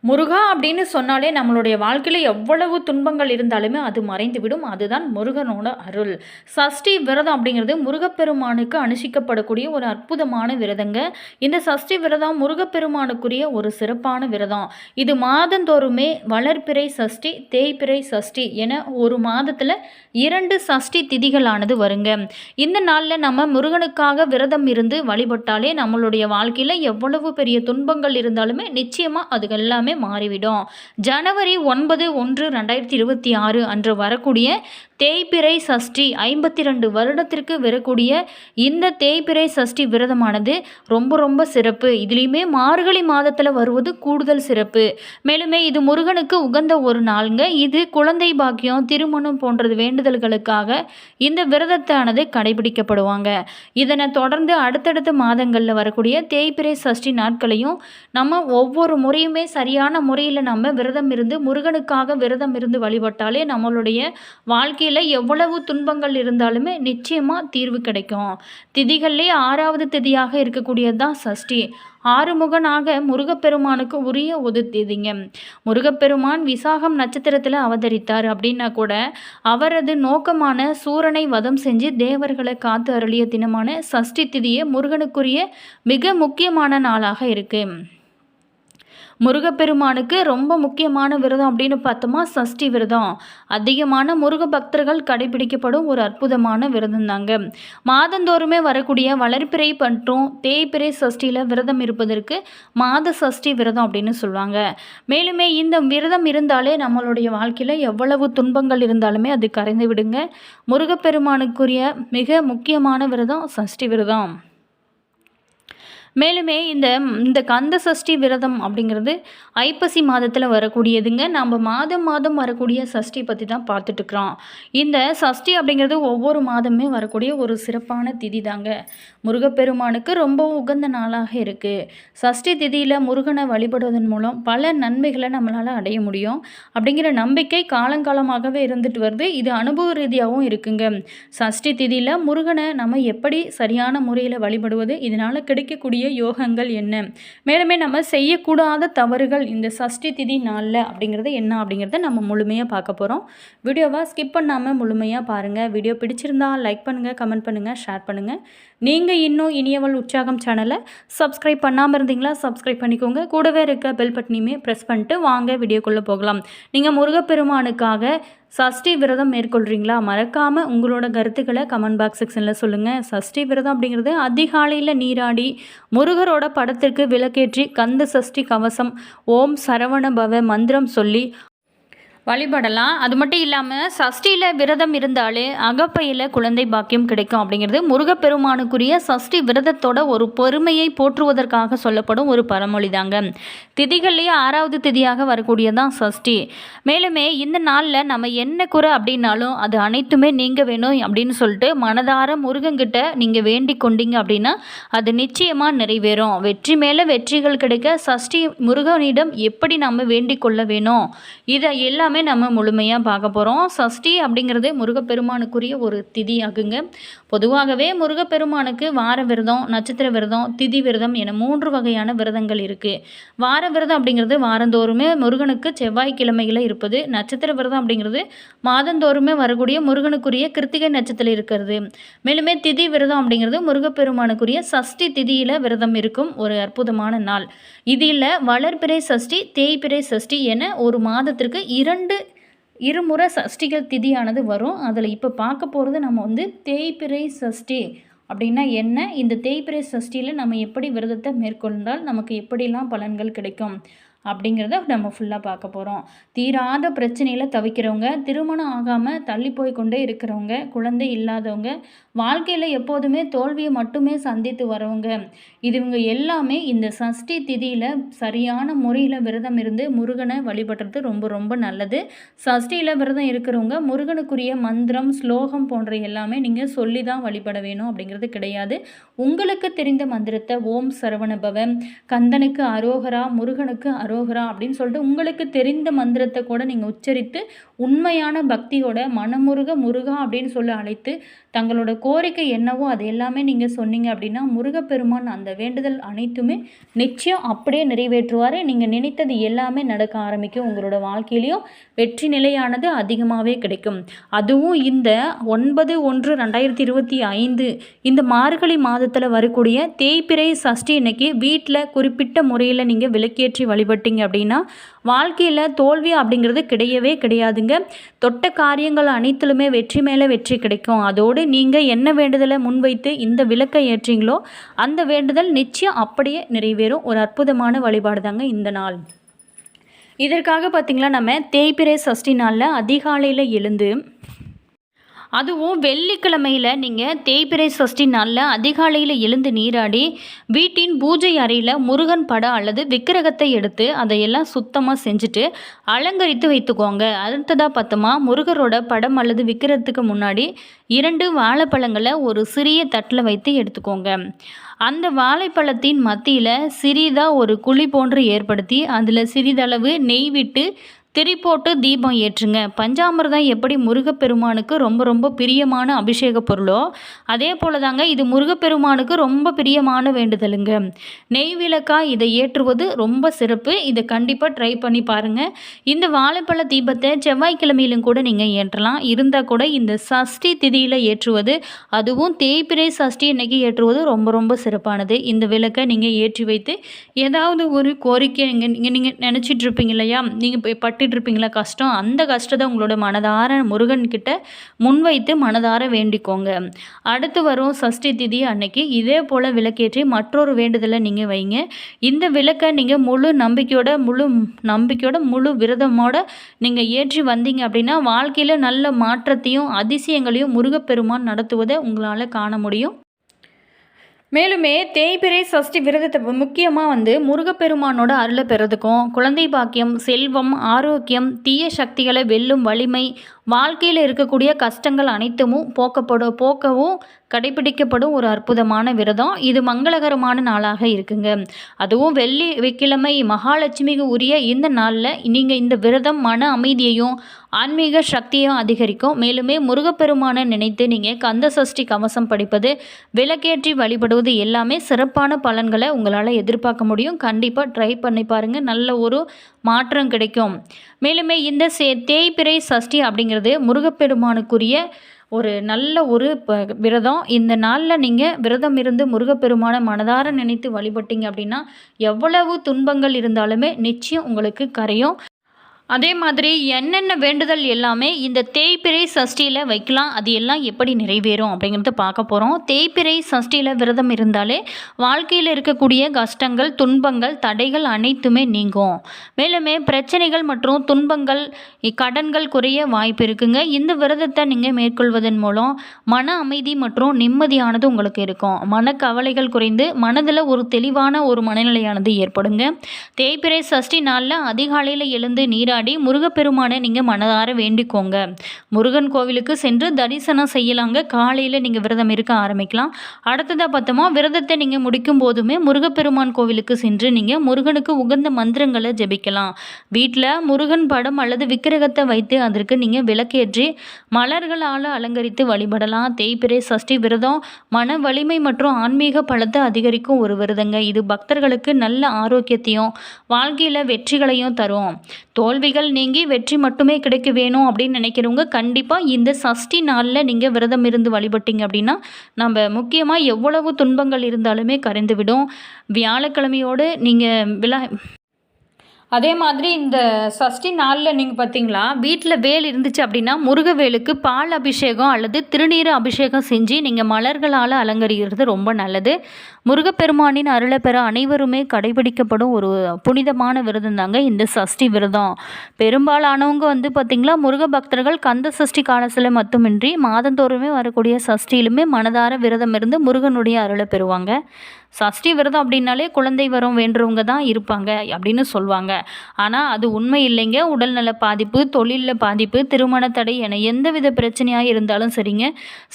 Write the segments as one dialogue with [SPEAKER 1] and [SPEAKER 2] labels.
[SPEAKER 1] முருகா அப்படின்னு சொன்னாலே நம்மளுடைய வாழ்க்கையில் எவ்வளவு துன்பங்கள் இருந்தாலுமே அது மறைந்துவிடும். அதுதான் முருகனோட அருள். சஷ்டி விரதம் அப்படிங்கிறது முருகப்பெருமானுக்கு அனுஷ்டிக்கப்படக்கூடிய ஒரு அற்புதமான விரதங்க. இந்த சஷ்டி விரதம் முருகப்பெருமானுக்குரிய ஒரு சிறப்பான விரதம். இது மாதந்தோறுமே வளர்பிறை சஷ்டி தேய்பிறை சஷ்டி என ஒரு மாதத்தில் இரண்டு சஷ்டி திதிகளானது வருங்க. இந்த நாளில் நம்ம முருகனுக்காக விரதம் இருந்து வழிபட்டாலே நம்மளுடைய வாழ்க்கையில் எவ்வளவு பெரிய துன்பங்கள் இருந்தாலுமே நிச்சயமாக அது எல்லாமே மாறிவிடும். ஜனவரி ஒன்பது ஒன்று ரெண்டாயிரத்தி இருபத்தி ஆறு அன்று வரக்கூடிய தேய்பிறை சஷ்டி ஐம்பத்தி ரெண்டு வருடத்திற்கு வரக்கூடிய இந்த தேய்பிறை சஷ்டி விரதமானது ரொம்ப ரொம்ப சிறப்பு. இதுலேயுமே மார்கழி மாதத்தில் வருவது கூடுதல் சிறப்பு. மேலுமே இது முருகனுக்கு உகந்த ஒரு நாளுங்க. இது குழந்தை பாக்கியம் திருமணம் போன்றது வேண்டுதல்களுக்காக இந்த விரதத்தானது கடைபிடிக்கப்படுவாங்க. இதனை தொடர்ந்து அடுத்தடுத்த மாதங்களில் வரக்கூடிய தேய்பிறை சஷ்டி நாட்களையும் நம்ம ஒவ்வொரு முறையுமே சரியான முறையில் நம்ம விரதம் இருந்து முருகனுக்காக விரதம் இருந்து வழிபட்டாலே நம்மளுடைய வாழ்க்கை வாழ்க்கையில் எவ்வளவு துன்பங்கள் இருந்தாலுமே நிச்சயமாக தீர்வு கிடைக்கும். திதிகள்லே ஆறாவது திதியாக இருக்கக்கூடியது தான் சஷ்டி. ஆறுமுகனாக முருகப்பெருமானுக்கு உரிய ஒரு திதிங்க முருகப்பெருமான் விசாகம் நட்சத்திரத்தில் அவதரித்தார் அப்படின்னா கூட அவரது நோக்கமான சூரனை வதம் செஞ்சு தேவர்களை காத்து அருளிய தினமான சஷ்டி திதியே முருகனுக்குரிய மிக முக்கியமான நாளாக இருக்குது முருகப்பெருமானுக்கு ரொம்ப முக்கியமான விரதம் அப்படின்னு பார்த்தோமா சஷ்டி விரதம். அதிகமான முருக பக்தர்கள் கடைபிடிக்கப்படும் ஒரு அற்புதமான விரதம் தாங்க மாதந்தோறுமே வரக்கூடிய வளர்ப்பிறை மற்றும் தேய்பிறை சஷ்டியில் விரதம் இருப்பதற்கு மாத சஷ்டி விரதம் அப்படின்னு சொல்லுவாங்க. மேலுமே இந்த விரதம் இருந்தாலே நம்மளுடைய வாழ்க்கையில் எவ்வளவு துன்பங்கள் இருந்தாலுமே அது கரைந்து விடுங்க. முருகப்பெருமானுக்குரிய மிக முக்கியமான விரதம் சஷ்டி விரதம். மேலுமே இந்த இந்த கந்த சஷ்டி விரதம் அப்படிங்கிறது ஐப்பசி மாதத்தில் வரக்கூடியதுங்க. நம்ம மாதம் மாதம் வரக்கூடிய சஷ்டி பற்றி தான் பார்த்துட்டுருக்குறோம். இந்த சஷ்டி அப்படிங்கிறது ஒவ்வொரு மாதமே வரக்கூடிய ஒரு சிறப்பான திதி தாங்க முருகப்பெருமானுக்கு ரொம்ப உகந்த நாளாக இருக்குது சஷ்டி திதியில் முருகனை வழிபடுவதன் மூலம் பல நன்மைகளை நம்மளால் அடைய முடியும். அப்படிங்கிற நம்பிக்கை காலங்காலமாகவே இருந்துட்டு வருது. இது அனுபவ ரீதியாகவும் இருக்குங்க. சஷ்டி திதியில் முருகனை நம்ம எப்படி சரியான முறையில் வழிபடுவது இதனால் கிடைக்கக்கூடிய யோகங்கள் என்ன? மேலுமே நம்ம செய்யக்கூடாத தவறுகள் இந்த சஷ்டி திதி நாளில் அப்படிங்கிறது என்ன அப்படிங்கிறத நம்ம முழுமையாக பார்க்க போகிறோம் வீடியோவை ஸ்கிப் பண்ணாமல் முழுமையாக பாருங்கள் வீடியோ பிடிச்சிருந்தா லைக் பண்ணுங்கள் கமெண்ட் பண்ணுங்கள் ஷேர் பண்ணுங்கள் நீங்கள் இன்னும் இனியவள் உற்சாகம் சேனலை சப்ஸ்கிரைப் பண்ணாமல் இருந்தீங்களா சப்ஸ்கிரைப் பண்ணிக்கோங்க. கூடவே இருக்க பெல் பட்டனையுமே ப்ரெஸ் பண்ணிட்டு வாங்க வீடியோக்குள்ளே போகலாம். நீங்கள் முருகப்பெருமானுக்காக சஷ்டி விரதம் மேற்கொள்கிறீங்களா மறக்காமல் உங்களோட கருத்துக்களை கமெண்ட் பாக்ஸ் செக்ஷனில் சொல்லுங்கள் சஷ்டி விரதம் அப்படிங்கிறது அதிகாலையில் நீராடி முருகரோட படத்திற்கு விளக்கேற்றி கந்த சஷ்டி கவசம் ஓம் சரவண பவ மந்திரம் சொல்லி வழிபடலாம். அது மட்டும் இல்லாமல் சஷ்டியில் விரதம் இருந்தாலே அகப்பையில் குழந்தை பாக்கியம் கிடைக்கும் அப்படிங்கிறது முருகப்பெருமானுக்குரிய சஷ்டி விரதத்தோட ஒரு பொறுமையை போற்றுவதற்காக சொல்லப்படும் ஒரு பழமொழி தாங்க திதிகள்லேயே ஆறாவது திதியாக வரக்கூடியதான் சஷ்டி. மேலுமே இந்த நாளில் நம்ம என்ன குறை அப்படின்னாலும் அது அனைத்துமே நீங்க வேணும் அப்படின்னு சொல்லிட்டு மனதார முருகங்கிட்ட நீங்கள் வேண்டி கொண்டீங்க அப்படின்னா அது நிச்சயமாக நிறைவேறும். வெற்றி மேலே வெற்றிகள் கிடைக்க சஷ்டி முருகனிடம் எப்படி நம்ம வேண்டிக் கொள்ள வேணும்? இதை எல்லாமே எல்லாமே நம்ம முழுமையாக பார்க்க போகிறோம் சஷ்டி அப்படிங்கிறது முருகப்பெருமானுக்குரிய ஒரு திதி ஆகுங்க. பொதுவாகவே முருகப்பெருமானுக்கு வார விரதம் நட்சத்திர விரதம் திதி விரதம் என மூன்று வகையான விரதங்கள் இருக்குது வார விரதம் அப்படிங்கிறது வாரந்தோறுமே முருகனுக்கு செவ்வாய்க்கிழமையில் இருப்பது. நட்சத்திர விரதம் அப்படிங்கிறது மாதந்தோறுமே வரக்கூடிய முருகனுக்குரிய கிருத்திகை நட்சத்திரம் இருக்கிறது. மேலுமே திதி விரதம் அப்படிங்கிறது முருகப்பெருமானுக்குரிய சஷ்டி திதியில் விரதம் இருக்கும் ஒரு அற்புதமான நாள். இதில் வளர்பிறை சஷ்டி தேய்பிறை சஷ்டி என ஒரு மாதத்திற்கு இரண்டு இரண்டு இருமுறை சஷ்டிகள் திதியானது வரும். அதில் இப்போ பார்க்க போகிறது நம்ம வந்து தேய்பிறை சஷ்டி அப்படின்னா என்ன? இந்த தேய்பிறை சஷ்டியில் நம்ம எப்படி விரதத்தை மேற்கொண்டால் நமக்கு எப்படிலாம் பலன்கள் கிடைக்கும் அப்படிங்கிறத நம்ம ஃபுல்லாக பார்க்க போகிறோம் தீராத பிரச்சனையில் தவிக்கிறவங்க திருமணம் ஆகாமல் தள்ளி போய் கொண்டே இருக்கிறவங்க குழந்தை இல்லாதவங்க வாழ்க்கையில் எப்போதுமே தோல்வியை மட்டுமே சந்தித்து வரவங்க. இதுவங்க எல்லாமே இந்த சஷ்டி திதியில் சரியான முறையில் விரதம் இருந்து முருகனை வழிபடுறது ரொம்ப ரொம்ப நல்லது. சஷ்டியில் விரதம் இருக்கிறவங்க முருகனுக்குரிய மந்திரம் ஸ்லோகம் போன்ற எல்லாமே நீங்கள் சொல்லி தான் வழிபட வேணும் அப்படிங்கிறது கிடையாது. உங்களுக்கு தெரிந்த மந்திரத்தை ஓம் சரவணபவன் கந்தனுக்கு அரோகரா முருகனுக்கு அரோகரா அப்படின்னு சொல்லிட்டு உங்களுக்கு தெரிந்த மந்திரத்தை கூட நீங்கள் உச்சரித்து உண்மையான பக்தியோட மனமுருக முருகா அப்படின்னு சொல்லி அழைத்து தங்களோட கோரிக்கை என்னவோ அது எல்லாமே நீங்கள் சொன்னீங்க அப்படின்னா முருகப்பெருமான் அந்த வேண்டுதல் அனைத்துமே நிச்சயம் அப்படியே நிறைவேற்றுவார். நீங்கள் நினைத்தது எல்லாமே நடக்க ஆரம்பிக்கும். உங்களோட வாழ்க்கையிலையும் வெற்றி நிலையானது அதிகமாகவே கிடைக்கும். அதுவும் இந்த ஒன்பது ஒன்று ரெண்டாயிரத்தி இருபத்தி ஐந்து இந்த மார்கழி மாதத்தில் வரக்கூடிய தேய்பிறை சஷ்டி இன்னைக்கு வீட்டில் குறிப்பிட்ட முறையில் நீங்கள் விளக்கேற்றி வழிபட்டீங்க அப்படின்னா வாழ்க்கையில் தோல்வி அப்படிங்கிறது கிடையவே கிடையாதுங்க. தொட்ட காரியங்கள் அனைத்திலுமே வெற்றி மேலே வெற்றி கிடைக்கும். அதோடு நீங்கள் என்ன வேண்டுதலை முன்வைத்து இந்த விளக்கை ஏற்றீங்களோ அந்த வேண்டுதல் நிச்சயம் அப்படியே நிறைவேறும். ஒரு அற்புதமான வழிபாடு தாங்க இந்த நாள். இதற்காக பார்த்திங்களா நம்ம தேய்பிரை சஷ்டி நாளில் அதிகாலையில் எழுந்து அதுவும் வெள்ளிக்கிழமையில் நீங்கள் தேய்பிரை சஷ்டி நாளில் அதிகாலையில் எழுந்து நீராடி வீட்டின் பூஜை அறையில் முருகன் படம் அல்லது விக்கிரகத்தை எடுத்து அதையெல்லாம் சுத்தமாக செஞ்சுட்டு அலங்கரித்து வைத்துக்கோங்க. அடுத்ததாக பார்த்தோமா முருகரோட படம் அல்லது விக்கிரகத்துக்கு முன்னாடி இரண்டு வாழைப்பழங்களை ஒரு சிறிய தட்டில் வைத்து எடுத்துக்கோங்க. அந்த வாழைப்பழத்தின் மத்தியில் சிறிதாக ஒரு குழி போன்று ஏற்படுத்தி அதில் சிறிதளவு நெய் விட்டு திரி போட்டு தீபம் ஏற்றுங்க. பஞ்சாமிர்தம் எப்படி முருகப்பெருமானுக்கு ரொம்ப ரொம்ப பிரியமான அபிஷேக பொருளோ அதே போல தாங்க இது முருகப்பெருமானுக்கு ரொம்ப பிரியமான வேண்டுதலுங்க. நெய் விளக்காக இதை ஏற்றுவது ரொம்ப சிறப்பு. இதை கண்டிப்பாக ட்ரை பண்ணி பாருங்கள் இந்த வாழைப்பழ தீபத்தை செவ்வாய்க்கிழமையிலும் கூட நீங்கள் ஏற்றலாம். இருந்தால் கூட இந்த சஷ்டி திதியில் ஏற்றுவது அதுவும் தேய்பிரை சஷ்டி இன்னைக்கு ஏற்றுவது ரொம்ப ரொம்ப சிறப்பானது. இந்த விளக்கை நீங்கள் ஏற்றி வைத்து ஏதாவது ஒரு கோரிக்கை நீங்கள் நீங்கள் நீங்கள் நினச்சிட்டு இல்லையா? நீங்கள் பட்டு பட்டுட்டு இருப்பீங்களா கஷ்டம். அந்த கஷ்டத்தை உங்களோட மனதார முருகன்கிட்ட முன்வைத்து மனதார வேண்டிக்கோங்க. அடுத்து வரும் சஷ்டி திதி அன்னைக்கு இதே போல் விளக்கேற்றி மற்றொரு வேண்டுதலை நீங்கள் வைங்க. இந்த விளக்கை நீங்கள் முழு நம்பிக்கையோட முழு நம்பிக்கையோட முழு விரதமோட நீங்கள் ஏற்றி வந்தீங்க அப்படின்னா வாழ்க்கையில் நல்ல மாற்றத்தையும் அதிசயங்களையும் முருகப்பெருமான் நடத்துவதை உங்களால் காண முடியும். மேலுமே தேய்பிறை சஷ்டி விரதத்தை முக்கியமாக வந்து முருகப்பெருமானோட அருளை பெறதுக்கும் குழந்தை பாக்கியம் செல்வம் ஆரோக்கியம் தீய சக்திகளை வெல்லும் வலிமை வாழ்க்கையில் இருக்கக்கூடிய கஷ்டங்கள் அனைத்துமும் போக்கப்படும் போக்கவும் கடைபிடிக்கப்படும் ஒரு அற்புதமான விரதம். இது மங்களகரமான நாளாக இருக்குங்க. அதுவும் வெள்ளி வெக்கிழமை மகாலட்சுமிக்கு உரிய இந்த நாளில் நீங்கள் இந்த விரதம் மன அமைதியையும் ஆன்மீக சக்தியும் அதிகரிக்கும். மேலுமே முருகப்பெருமானை நினைத்து நீங்கள் கந்த சஷ்டி கவசம் படிப்பது விளக்கேற்றி வழிபடுவது எல்லாமே சிறப்பான பலன்களை உங்களால் எதிர்பார்க்க முடியும். கண்டிப்பாக ட்ரை பண்ணி பாருங்கள் நல்ல ஒரு மாற்றம் கிடைக்கும். மேலுமே இந்த சே தேய்பிறை சஷ்டி அப்படிங்கிறது முருகப்பெருமானுக்குரிய ஒரு நல்ல ஒரு ப விரதம். இந்த நாளில் நீங்கள் விரதம் இருந்து முருகப்பெருமானை மனதார நினைத்து வழிபட்டீங்க அப்படின்னா எவ்வளவு துன்பங்கள் இருந்தாலுமே நிச்சயம் உங்களுக்கு கரையும். அதே மாதிரி என்னென்ன வேண்டுதல் எல்லாமே இந்த தேய்பிறை சஷ்டியில் வைக்கலாம். அது எல்லாம் எப்படி நிறைவேறும் அப்படிங்கிறத பார்க்க போகிறோம் தேய்பிறை சஷ்டியில் விரதம் இருந்தாலே வாழ்க்கையில் இருக்கக்கூடிய கஷ்டங்கள் துன்பங்கள் தடைகள் அனைத்துமே நீங்கும். மேலுமே பிரச்சனைகள் மற்றும் துன்பங்கள் கடன்கள் குறைய வாய்ப்பு இருக்குங்க. இந்த விரதத்தை நீங்கள் மேற்கொள்வதன் மூலம் மன அமைதி மற்றும் நிம்மதியானது உங்களுக்கு இருக்கும். மனக்கவலைகள் குறைந்து மனதில் ஒரு தெளிவான ஒரு மனநிலையானது ஏற்படுங்க. தேய்பிறை சஷ்டி நாளில் அதிகாலையில் எழுந்து நீரா கொண்டாடி முருகப்பெருமானை நீங்கள் மனதார வேண்டிக்கோங்க. முருகன் கோவிலுக்கு சென்று தரிசனம் செய்யலாங்க. காலையில் நீங்கள் விரதம் இருக்க ஆரம்பிக்கலாம். அடுத்ததாக பார்த்தோமா விரதத்தை நீங்கள் முடிக்கும் போதுமே முருகப்பெருமான் கோவிலுக்கு சென்று நீங்கள் முருகனுக்கு உகந்த மந்திரங்களை ஜெபிக்கலாம். வீட்டில் முருகன் படம் அல்லது விக்கிரகத்தை வைத்து அதற்கு நீங்கள் விளக்கேற்றி மலர்களால் அலங்கரித்து வழிபடலாம். தேய்பிரை சஷ்டி விரதம் மன வலிமை மற்றும் ஆன்மீக பலத்தை அதிகரிக்கும் ஒரு விரதங்க. இது பக்தர்களுக்கு நல்ல ஆரோக்கியத்தையும் வாழ்க்கையில் வெற்றிகளையும் தரும். தோல்வி தோல்விகள் நீங்கி வெற்றி மட்டுமே கிடைக்க வேணும் அப்படின்னு நினைக்கிறவங்க கண்டிப்பாக இந்த சஷ்டி நாளில் நீங்கள் விரதம் இருந்து வழிபட்டீங்க அப்படின்னா நம்ம முக்கியமாக எவ்வளவு துன்பங்கள் இருந்தாலுமே கரைந்துவிடும் வியாழக்கிழமையோடு நீங்கள் விழா அதே மாதிரி இந்த சஷ்டி நாளில் நீங்கள் பார்த்தீங்களா வீட்டில் வேல் இருந்துச்சு அப்படின்னா முருகவேலுக்கு பால் அபிஷேகம் அல்லது திருநீர் அபிஷேகம் செஞ்சு நீங்கள் மலர்களால் அலங்கரிக்கிறது ரொம்ப நல்லது. முருகப்பெருமானின் அருளை பெற அனைவருமே கடைபிடிக்கப்படும் ஒரு புனிதமான விரதம் தாங்க இந்த சஷ்டி விரதம். பெரும்பாலானவங்க வந்து பார்த்திங்களா முருக பக்தர்கள் கந்த சஷ்டி காலத்தில் மட்டுமின்றி மாதந்தோறுமே வரக்கூடிய சஷ்டியிலுமே மனதார விரதம் இருந்து முருகனுடைய அருளை பெறுவாங்க. சஷ்டி விரதம் அப்படின்னாலே குழந்தை வரம் வேண்டுறவங்க தான் இருப்பாங்க அப்படின்னு சொல்லுவாங்க. ஆனால் அது உண்மை இல்லைங்க. உடல்நல பாதிப்பு தொழிலில் பாதிப்பு திருமண தடை என எந்தவித பிரச்சனையாக இருந்தாலும் சரிங்க.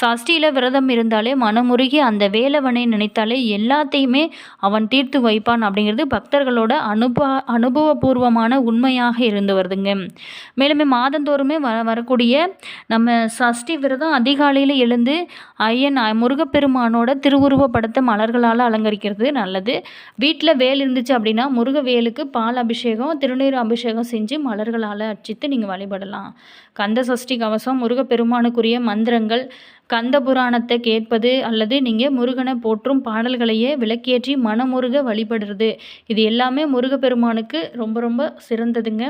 [SPEAKER 1] சஷ்டியில் விரதம் இருந்தாலே மனமுருகி அந்த வேலவனை நினைத்தாலே எல்லாத்தையுமே அவன் தீர்த்து வைப்பான் அப்படிங்கிறது பக்தர்களோட அனுபவ அனுபவபூர்வமான உண்மையாக இருந்து வருதுங்க. மேலுமே மாதந்தோறுமே வ வரக்கூடிய நம்ம சஷ்டி விரதம் அதிகாலையில் எழுந்து ஐயன் முருகப்பெருமானோட திருவுருவ படத்தை மலர்களால் அலங்கரிக்கிறது நல்லது. வீட்டில் வேல் இருந்துச்சு அப்படின்னா முருக வேலுக்கு பால் அபிஷேகம் திருநீர் அபிஷேகம் செஞ்சு மலர்களால் அர்ச்சித்து நீங்கள் வழிபடலாம். கந்த சஷ்டி கவசம் முருகப்பெருமானுக்குரிய மந்திரங்கள் கந்த புராணத்தை கேட்பது அல்லது நீங்கள் முருகனை போற்றும் பாடல்களையே விளக்கேற்றி மனமுருக வழிபடுறது. இது எல்லாமே முருகப்பெருமானுக்கு ரொம்ப ரொம்ப சிறந்ததுங்க.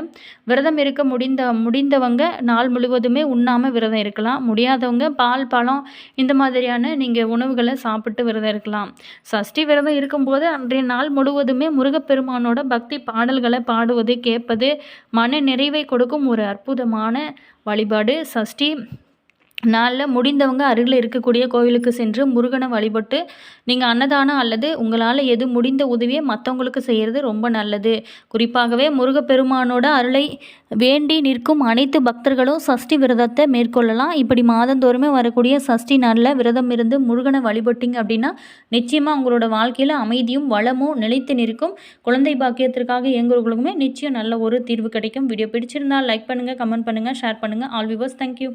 [SPEAKER 1] விரதம் இருக்க முடிந்த முடிந்தவங்க நாள் முழுவதுமே உண்ணாமல் விரதம் இருக்கலாம். முடியாதவங்க பால் பழம் இந்த மாதிரியான நீங்கள் உணவுகளை சாப்பிட்டு விரதம் இருக்கலாம். சஷ்டி விரதம் இருக்கும்போது அன்றைய நாள் முழுவதுமே முருகப்பெருமானோட பக்தி பாடல்களை பாடுவது கேட்பது மன நிறைவை கொடுக்கும் ஒரு அற்புதமான வழிபாடு. சஷ்டி நாளில் முடிந்தவங்க அருகில் இருக்கக்கூடிய கோவிலுக்கு சென்று முருகனை வழிபட்டு நீங்கள் அன்னதானம் அல்லது உங்களால் எது முடிந்த உதவியை மற்றவங்களுக்கு செய்கிறது ரொம்ப நல்லது. குறிப்பாகவே முருகப்பெருமானோட அருளை வேண்டி நிற்கும் அனைத்து பக்தர்களும் சஷ்டி விரதத்தை மேற்கொள்ளலாம். இப்படி மாதந்தோறுமே வரக்கூடிய சஷ்டி நாளில் விரதம் இருந்து முருகனை வழிபட்டிங்க அப்படின்னா நிச்சயமாக உங்களோட வாழ்க்கையில் அமைதியும் வளமும் நிலைத்து நிற்கும். குழந்தை பாக்கியத்திற்காக இயங்குறவங்களுக்குமே நிச்சயம் நல்ல ஒரு தீர்வு கிடைக்கும். வீடியோ பிடிச்சிருந்தால் லைக் பண்ணுங்கள் கமெண்ட் பண்ணுங்கள் ஷேர் பண்ணுங்கள் ஆல் விவர்ஸ் தேங்க்யூ